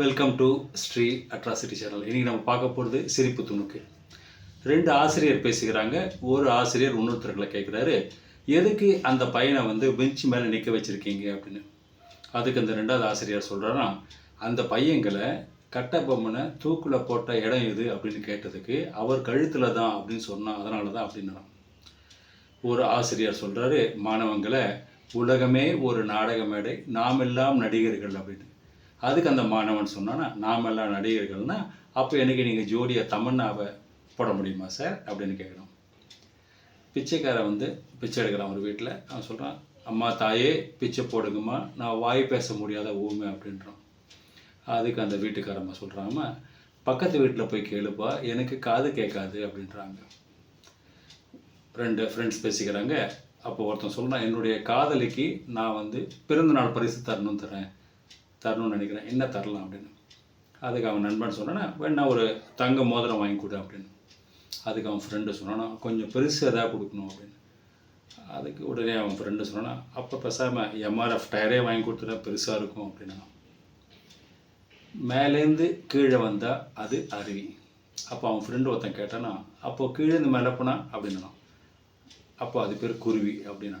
Welcome to Sri atrocity channel இன்றைக்கி நம்ம பார்க்க போகிறது சிரிப்பு துணுக்கு. ரெண்டு ஆசிரியர் பேசிக்கிறாங்க ஒரு ஆசிரியர் இன்னொருத்தர்களை கேட்குறாரு. எதுக்கு அந்த பையனை வந்து பெஞ்ச் மேலே நிற்க வச்சுருக்கீங்க அப்படின்னு. அதுக்கு அந்த ரெண்டாவது ஆசிரியர் சொல்கிறாரா அந்த பையங்களை கட்ட பொம்மனை தூக்கில் போட்ட இடம் எது அப்படின்னு கேட்டதுக்கு அவர் கழுத்தில் தான் அப்படின்னு சொன்னால் அதனால தான் அப்படின்னா ஒரு ஆசிரியர் சொல்கிறாரு மாணவங்களை உலகமே ஒரு நாடக மேடை. நாமெல்லாம் நடிகர்கள் அப்படின்னு. அதுக்கு அந்த மாணவன் சொன்னான்னா நாமெல்லாம் நடிகர்கள்னா அப்போ எனக்கு நீங்கள் ஜோடியாக தமன்னாவை போட முடியுமா சார்? அப்படின்னு கேட்குறோம் பிச்சைக்காரன் வந்து பிச்சை எடுக்கிறான் ஒரு வீட்டில் அவன் சொல்கிறான் அம்மா தாயே பிச்சை போடுங்கம்மா. நான் வாய் பேச முடியாத ஊமை அப்படின்றான். அதுக்கு அந்த வீட்டுக்காரம்மா சொல்கிறாங்கம்மா பக்கத்து வீட்டில் போய் கேளுப்பா. எனக்கு காது கேட்காது அப்படின்றாங்க. ரெண்டு ஃப்ரெண்ட்ஸ் பேசிக்கிறாங்க. அப்போ ஒருத்தன் சொல்கிறான் என்னுடைய காதலிக்கு நான் வந்து பிறந்தநாள் பரிசு தரணும் தரேன். தரணும்னு நினைக்கிறேன். என்ன தரலாம் அப்படின்னு. அதுக்கு அவன் நண்பன் சொன்னானா வேணா ஒரு தங்க மோதிரம் வாங்கி கொடு அப்படின்னு. அதுக்கு அவன் ஃப்ரெண்டு சொன்னானா கொஞ்சம் பெருசு எதாவது கொடுக்கணும் அப்படின்னு. அதுக்கு உடனே அவன் ஃப்ரெண்டு சொன்னானா அப்போ பேசாமல் எம்ஆர்எஃப் டயரே வாங்கி கொடுத்துட்டா பெருசாக இருக்கும் அப்படின்னா. மேலேருந்து கீழே வந்தால் அது அருவி. அப்போ அவன் ஃப்ரெண்டு ஒருத்தன் கேட்டானா அப்போ கீழேருந்து மேலே போனா அப்படின்னா அப்போ அது பேர் குருவி அப்படின்னா